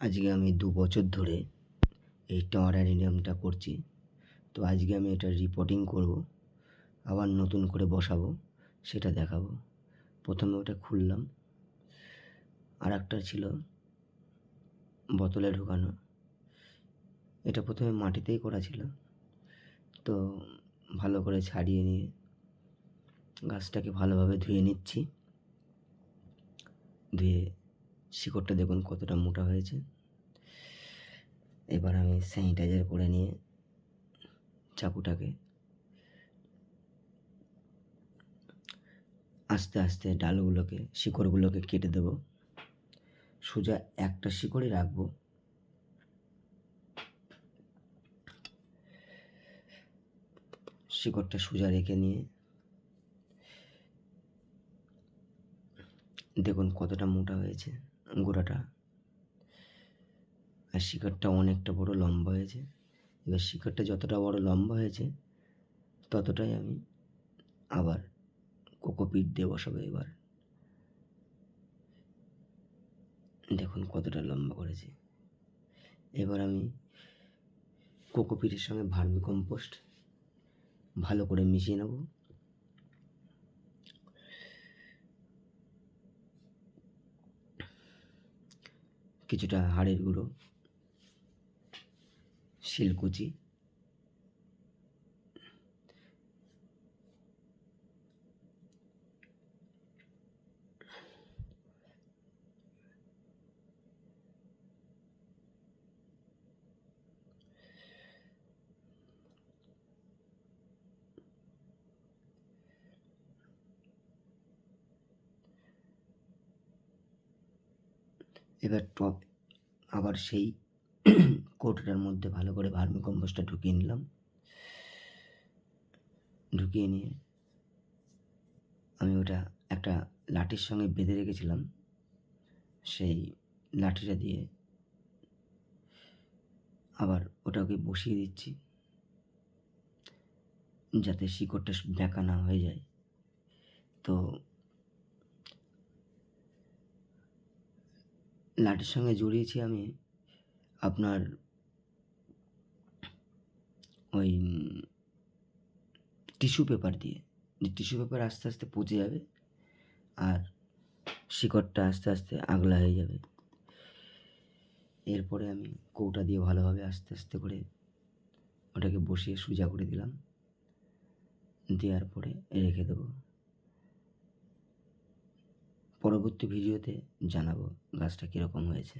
আজকে আমি দু বছর ধরে এই টাওয়ার অ্যারিনিয়ামটা করছি। তো আজকে আমি এটা রিপোর্টিং করব, আবার নতুন করে বসাবো, সেটা দেখাবো। প্রথমে ওটা খুললাম। আর একটা ছিল বোতলে ঢোকানো। এটা প্রথমে মাটিতেই করা ছিল। তো ভালো করে ছাড়িয়ে নিয়ে গাছটাকে ভালোভাবে ধুয়ে নিচ্ছি। ধুয়ে শিকড়টা দেখুন কতটা মোটা হয়েছে। এবার আমি স্যানিটাইজার করে নিয়ে চাকুটাকে আস্তে আস্তে ডালগুলোকে, শিকড়গুলোকে কেটে দেব। সোজা একটা শিকড়ই রাখব। শিকড়টা সোজা রেখে নিয়ে দেখুন কতটা মোটা হয়েছে। গোড়াটা। আর শিকড়টা অনেকটা বড় লম্বা হয়েছে। এবার শিকড়টা যতটা বড় লম্বা হয়েছে, ততটাই আমি আবার কোকোপিট দিয়ে বসাবো এবার। দেখুন কতটা লম্বা করেছে। এবার আমি কোকোপিটের সঙ্গে ভার্মি কম্পোস্ট ভালো করে মিশিয়ে নেব। কিছুটা হাড়ের গুঁড়ো শিলকুচি এবার টপ। আবার সেই কৌটোটার মধ্যে ভালো করে ভার্মি কম্পোস্টটা ঢুকিয়ে নিলাম। ঢুকিয়ে নিয়ে আমি ওটা একটা লাঠির সঙ্গে বেঁধে রেখেছিলাম। সেই লাঠিটা দিয়ে আবার ওটাকে বসিয়ে দিচ্ছি যাতে শিকড়টা বেঁকা না হয়ে যায়। তো লাঠির সঙ্গে জড়িয়েছি আমি আপনার ওই টিস্যু পেপার দিয়ে। যে টিস্যু পেপার আস্তে আস্তে পচে যাবে আর শিকড়টা আস্তে আস্তে আগলা হয়ে যাবে। এরপরে আমি কৌটা দিয়ে ভালোভাবে আস্তে আস্তে করে ওটাকে বসিয়ে সোজা করে দিলাম। দেওয়ার পরে রেখে দেবো। পরবর্তী ভিডিওতে জানাব গাছটা কীরকম হয়েছে।